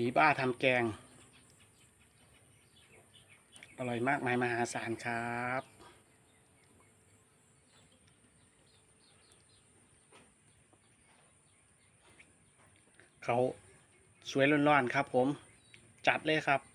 ผีบ้าทำแกง อร่อยมากมายมหาศาลครับเขาสวยร้อนๆครับผม จัดเลยครับ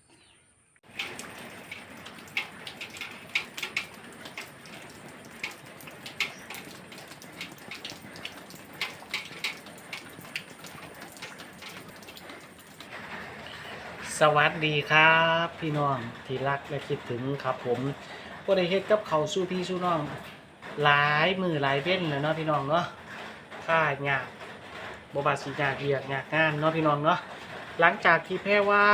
สวัสดีครับ พี่น้องที่รักและคิดถึงครับผมก็ได้เฮ็ดกับเขาสู้พี่สู้น้อง หลายมือหลายเว้นเลยเนาะพี่น้องเนาะค่ายากบบาสิยากเรียกยากงานเนาะพี่น้องเนาะหลังจากที่แพ้ว่า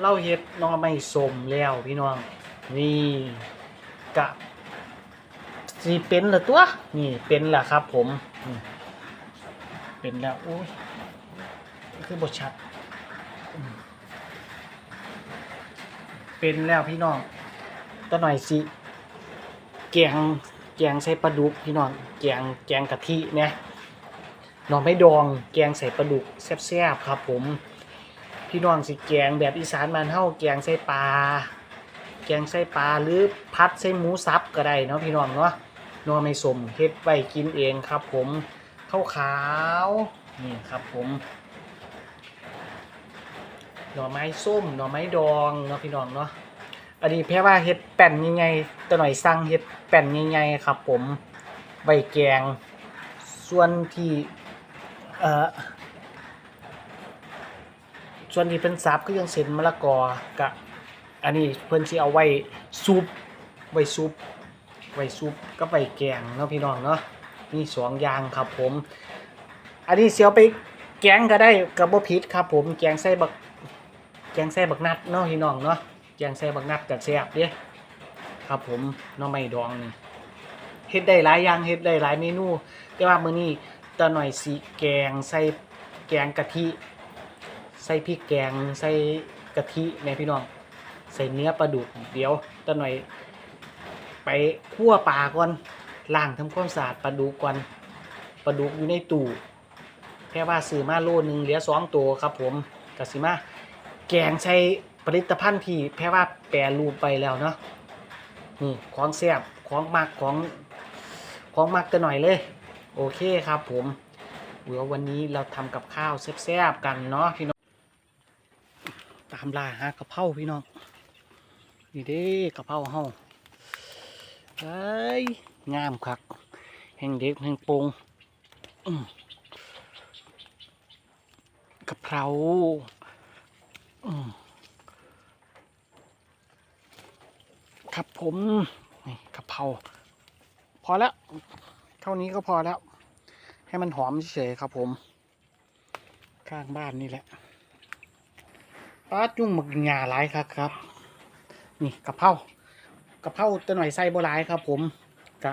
เล่าเฮ็ดนอไม่สมแล้วพี่น้อง นี่กะสีเป็นเหรอตัว นี่เป็นแหละครับผม เป็นแล้วโอ้ยคือบทชัด เป็นแล้วพี่น้องต่อหน่อยสิแกงแกงใส่ปลาดุกพี่น้องแกงแกงกะทิเนี่ยหน่อไม่ดอง แกงใส่ปลาดุกแซ่บๆครับ ผมพี่น้องสิแกงแบบอีสานมันเฮาแกงใส่ปลาแกงใส่ปลาหรือพัดใส่หมูสับก็ได้เนาะพี่น้องเนาะนัวไม่สมเฮ็ดไว้กินเองครับ ผมข้าวขาวนี่ครับผม หน่อไม้ส้มหน่อไม้ดองเนาะพี่น้องเนาะอันนี้แพ้ว่าเฮ็ดแป้นใหญ่ๆตัวหน่อยสั่งเฮ็ดแป้นใหญ่ๆครับ ผมใบแกง ส่วนที่เอ่อส่วนที่เป็นซับก็ยังเส้นมะละกอกะอันนี้เพิ่นสิเอาไว้ซุปไว้ซุปไว้ซุปก็ใบแกงเนาะพี่น้องเนาะมีสองอย่างครับผม อันนี้เสียวไปแกงก็ได้กับบ่ผิดครับ ผมแกงใส่บัก แกงแซ่บักนัดเนาะพี่น้องเนาะแกงแซ่บักนัดกับแซ่บเด้ครับผมน้องไม่ดองนี่เฮ็ดได้หลายอย่างเฮ็ดได้หลายเมนู แต่ว่ามื้อนี้ตาหน่อยสิแกงใส่แกงกะทิ ใส่พริกแกงใส่กะทิแม่พี่น้อง ใส่เนื้อปลาดุกเดี๋ยวตาหน่อย ไปคั่วปลาก่อนล้างทำความสะอาดปลาดุกก่อนปลาดุกอยู่ในตู้แค่ว่าซื้อมาโลนึงเหลือสองตัวครับผมกสิมา แกงใช้ผลิตภัณฑ์ที่แพ้ว่าแปรรูปไปแล้วเนาะนี่ของแซ่บของมักของของมักกันหน่อยเลย โอเคครับผมเดี๋ยววันนี้เราทำกับข้าวแซ่บๆกันเนาะพี่น้องตามล่าหากะเพราพี่น้องนี่เด้กะเพราเฮาเอ้งามคักแห่งเด็กแห่งปงอื้อกะเพรา ครับผมนี่กะเพราพอแล้วเท่านี้ก็พอแล้ว ให้มันหอมเฉยครับผม ข้างบ้านนี่แหละป้าจุ้งหมึกหงาหลายครับครับ นี่กะเพรากะเพราตัวหน่อยใส่โบหลายครับ ผมกะ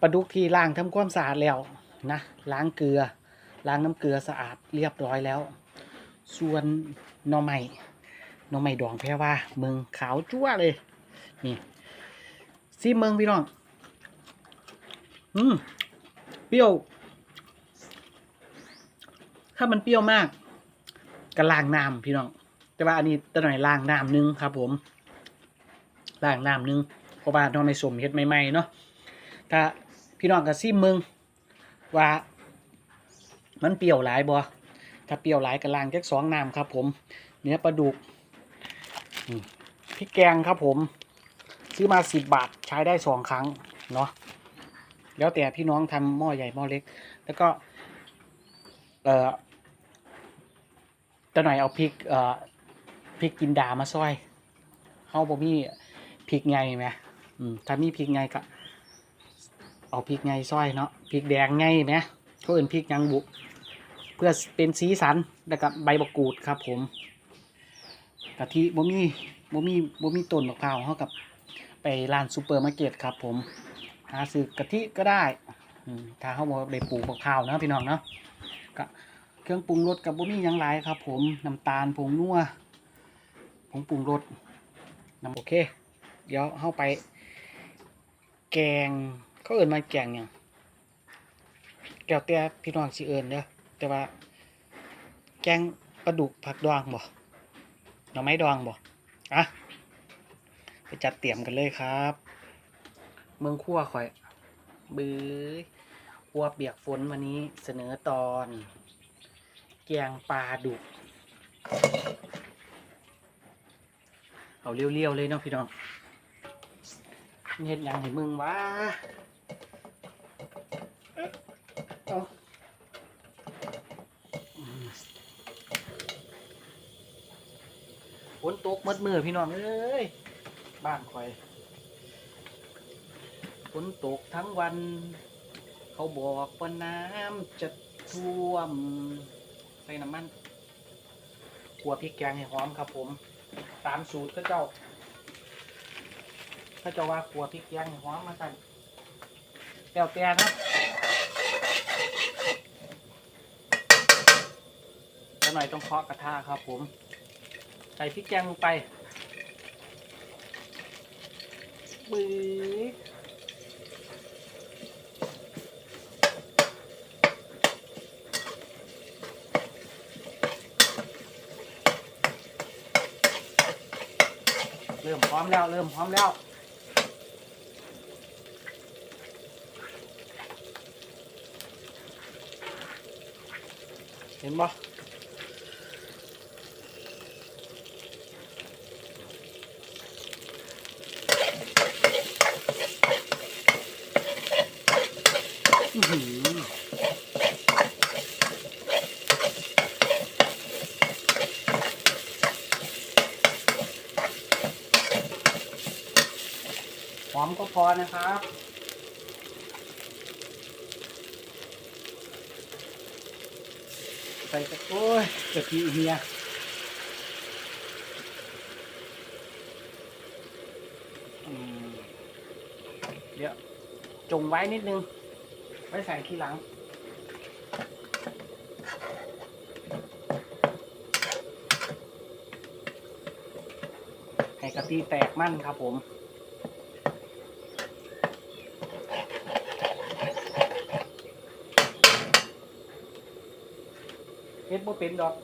ปลาดุกที่ล้างทำความสะอาดแล้วนะล้างเกลือล้างน้ำเกลือสะอาดเรียบร้อยแล้ว ส่วนหน่อไม้หน่อไม้ดองแพ้ว่าเมืองขาวจั่วเลย นี่ซีเมืองพี่น้อง อืมเปรี้ยว ถ้ามันเปรี้ยวมากก็ล้างน้ำพี่น้อง แต่ว่าอันนี้ตะหน่อยล้างน้ำนึงครับ ผมล้างน้ำนึงเพราะว่าน่อไม้สมเฮ็ดใหม่ๆเนาะถ้าพี่น้องก็ซีเมืองว่ามันเปรี้ยวหลายบ่ ถ้าเปรี้ยวหลายกระลางแค่สองน้ำครับ ผมเนื้อปลาดุกพริกแกงครับผม ซื้อมาสิบบาทใช้ได้สองครั้งเนาะแล้วแต่พี่น้องทำหม้อใหญ่หม้อเล็ก แล้วก็ เอ่อจะหน่อยเอาพริกเอ่อพริกกินดามาซอยเฮาบ่มีพริกไงไหมถ้ามีพริกไงก็เอาพริกไงซอยเนาะพริกแดงไงไหมเขาเอื่นพริกยังบุ พื่อเป็นสีสันแล้วก็ใบมะกรูดครับผมกะทิบ่มีบ่มีบ่มีต้นมะพร้าวเท่ากับไปร้านซูเปอร์มาร์เก็ตครับผมหาซื้อกะทิก็ได้ถ้าเขาบอกได้ปลูกมะพร้าวนะพี่น้องเนาะก็เครื่องปรุงรสกับบ่มีหยังหลายครับ ผมน้ำตาลผงนัวผงปรุงรสน้ำโอเค เดี๋ยวเข้าไป แกงเขาเอิ้นมาแกงหยังแก้วแต่พี่น้องสิเอิ้นเด้อ แต่ว่า แกงปลาดุกผักดองบ่หน่อไม้ดองบ่อะไปจัดเตรียมกันเลยครับ เมืองขั้วข่อย บื้อขั้วเปียกฝนวันนี้เสนอตอน แกงปลาดุก เอาเรียวๆเลยเนาะพี่น้องเฮ็ดยังให้มึงวะเอ๊ะเอาอืม ฝนตกหมดมือพี่น้องเอ้ยบ้านคอยฝนตกทั้งวัน เขาบอกว่าน้ำจะท่วม ใส่น้ำมันขัวพริกแกงให้หอมครับผม ตามสูตรเขาเจ้าเขาเจ้าว่าขัวพริกแกงให้หอมมาสั่นแล้วแต่นะจะหน่อยต้องเคาะกระทะครับผม ส่พริกแกงลงไปบื้อเริ่มพร้อมแล้ว เริ่มพร้อมแล้วเห็นปะอื้อหือหอมก็ พอนะครับใส่กระโอ้ยกะทิเฮียเดี๋ยวจงไว้นิดนึง ไว้ใส่ทีหลังให้กะทิแตกมั่นครับผม เฮ็ดบ่เป็นดอก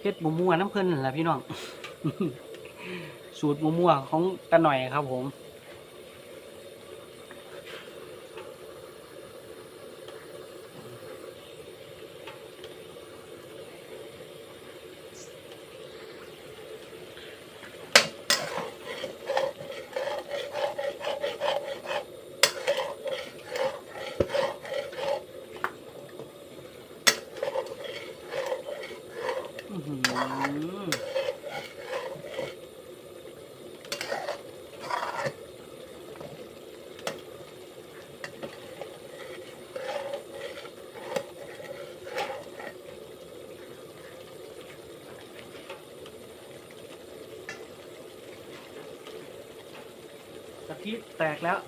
เฮ็ดหมูมั่วน้ำเพิ่นนั่นล่ะพี่น้อง สูตรหมูมั่วของตาหน่อยครับผม อื้อหือกะทิแตกแล้ว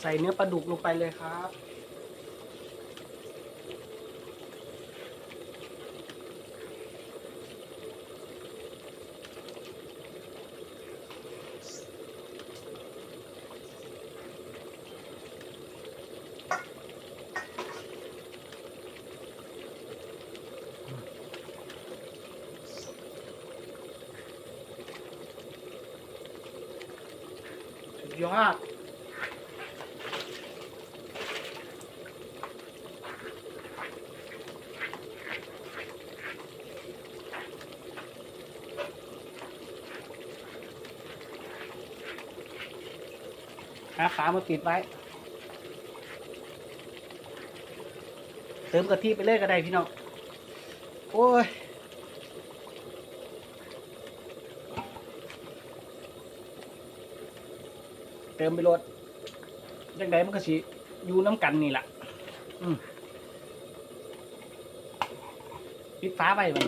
ใส่เนื้อปลาดุกลงไปเลยครับ ยอดหาขามาปิดไว้ เติมกะทิไปเลยก็ได้พี่น้อง โอ้ย ติมไปโหลดยังไงมันก็สิอยู่น้ำกันนี่แหละปิดฟ้าไปมัน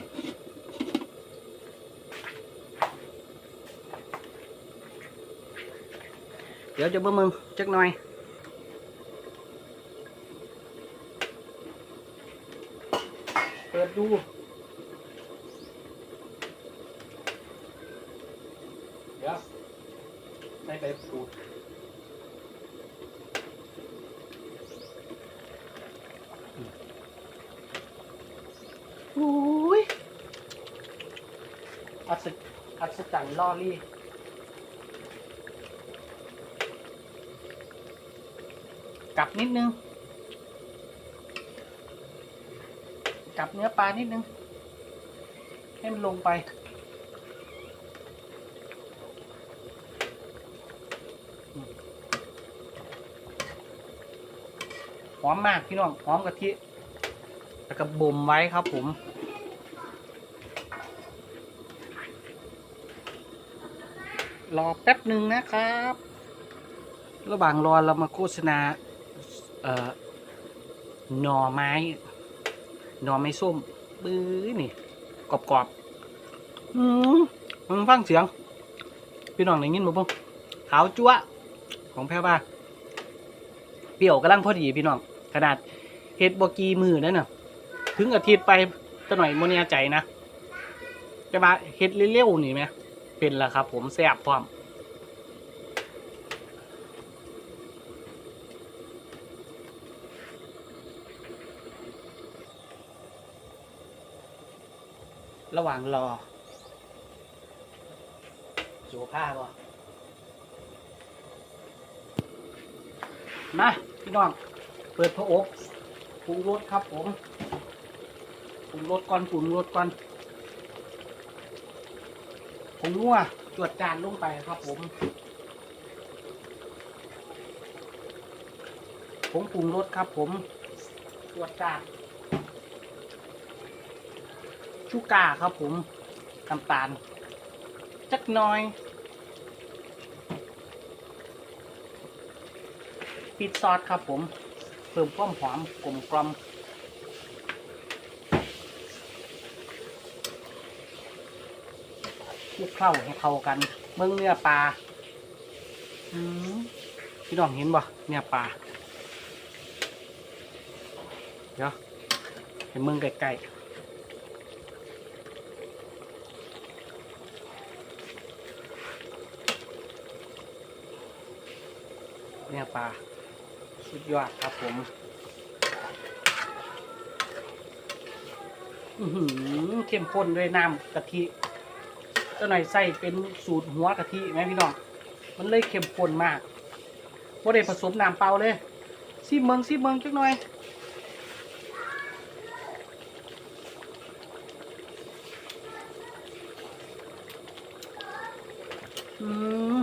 เดี๋ยวจะเบิ่มึงจักหน่อยเปิดดู เดี๋ยวได้ไปดูด อัศอัศจ อรี่กลับนิดนึงกลับเนื้อปลานิดนึง ให้มันลงไป หอมมากพี่น้อง หอมกะทิ แล้วก็บ่มไว้ครับผม รอแป๊บหนึ่งนะครับ ระหว่างรอเรามาโฆษณาเอ่อหน่อไม้ หน่อไม้ส้มปื้อนี่กรอบๆอืมมึงฟังเสียง พี่น้องได้ยินบ่เบ่งขาวจั๊วของแพ้บ้าเปรี้ยวกำลังพอดีพี่น้อง ขนาดเฮ็ดบกีมือนั่นน่ะ ถึงอาทิตย์ไปตะหน่อยโมเนียใจนะจะมาเฮ็ดเร็วๆนี่ไหม เป็นแล้วครับ ผมแซ่บพร้อมระหว่างรอสูผ้าบ่มาพี่น้อง เปิดพระอบปรุงรสครับผมปรุงรสก่อนปรุงรสก่อน ผงนัวจวดจานลงไปครับผมผงปรุงรสครับผมจวดจานชูกาครับผมน้ำตาล จักน้อย ปิดซอสครับผม เพิ่มความหอมกลมกลอม คลุกเคล้าให้เข้ากัน เบิ่งเนื้อปลาอืมพี่น้องเห็นบ่เนื้อปลาเดี๋ยวให้มึงใกล้ๆเนื้อปลาสุดยอดครับผมอือหือเข้มข้นด้วยน้ำกะทิ เจ้าหน่อยใส่เป็นสูตรหัวกะทิไหมพี่น้อง มันเลยเข้มข้นมากว่าได้ผสมน้ำเปล่าเลยซีเมืองซีเมืองจักหน่อย อืม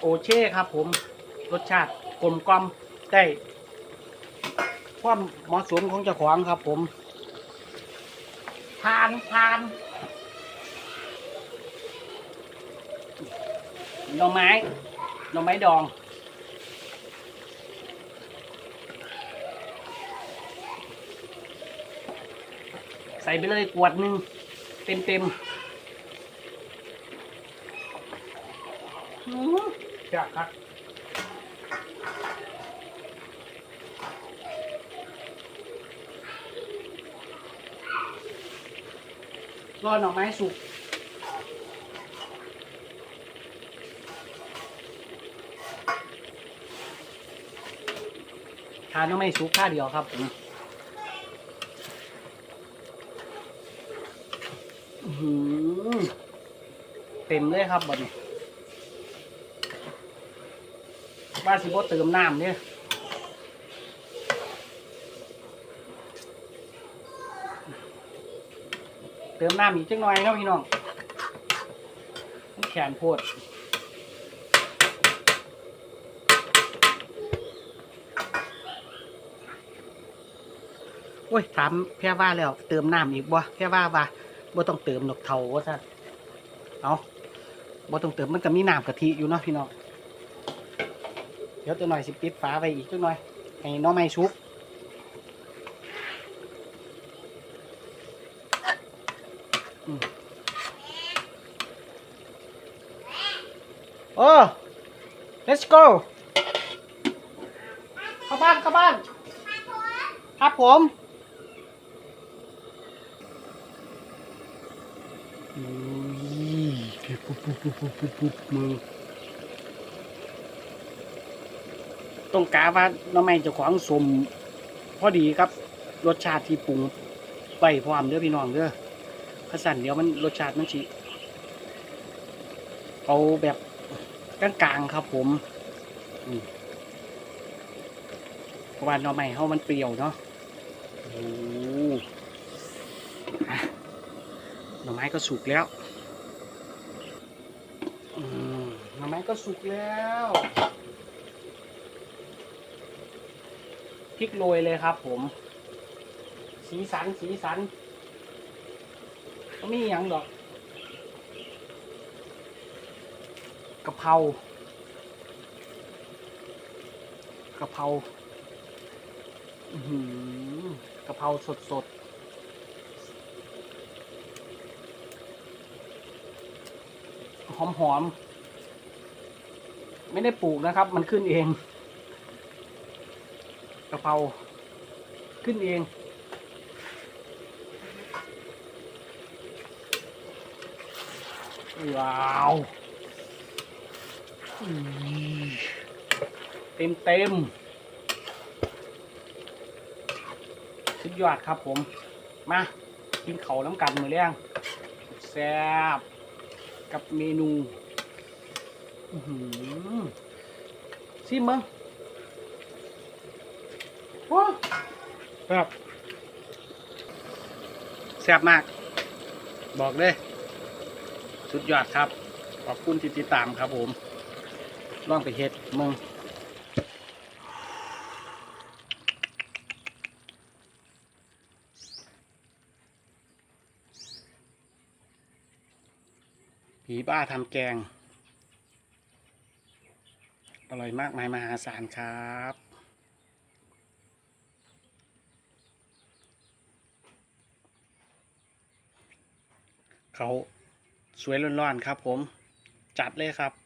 โอเช่ครับผม รสชาติกลมกล่อมได้ความเหมาะสมของเจ้าของครับผม ทานทาน หน่อไม้หน่อไม้ดอง ใส่ไปเลยขวดหนึ่งเต็มเต็มๆอื้อจ้าครับรอหน่อไม้สุก ทานหน่อไม้สุกค่าเดียวครับผมอื้อหือเต็มเลยครับบัดนี้บ้านสิบ่เติมน้ำเนี่ยเติมน้ำอีกจังหน่อยเนาะพี่น้องแขนโพด อ้ยถามแพ่ว่าแล้วเติมน้ำอีกบ่แพ่ว่าว่าบ่ต้องเติมดอกเทาว่าท่านเอาบ่ต้องเติมมันก็มีน้ำกะทิอยู่เนาะพี่น้องเดี๋ยวจะหน่อยสิปิดฝาไว้อีกจังหน่อยให้น้องไม้ชุบโอ้ let's go เข้าบ้านเข้าบ้าน ครับผมอุ้ย ปุ๊บปุ๊บปุ๊บปุ๊บปุ๊บมึงต้องกาว่าน้องไม่เจ้าของสมพอดีครับ รสชาติที่ปรุงไปพร้อมเด้อพี่น้องเด้อขสันเดี๋ยวมันรสชาติมันสิเอาแบบกลางๆครับผมเพราะว่าหน่อไม้เฮามันเปรี้ยวเนาะโอ้อะหน่อไม้ก็สุกแล้วอืมห น่อไม้ก็สุกแล้วพริกโรยเลยครับ ผม สีสันสีสันก็มีอย่างดอกกะเพรากะเพราอื้อหือกะเพราสดสดหอมหอม ไม่ได้ปลูกนะครับ มันขึ้นเองกะเพราขึ้นเอง ว้าวเต็มเต็มสุดยอดครับผม มา กินเขาน้ำกันมือเลี้ยงแซ่บกับเมนู ซิมมึงว้าวแบบแซ่บมาก บอกเลย สุดยอดครับ ขอบคุณที่ติดตามครับผม ลองไปเฮ็ดเมืองผีบ้าทำแกง อร่อยมากมายมหาศาลครับ เขาสวยร้อนๆครับผม จัดเลยครับ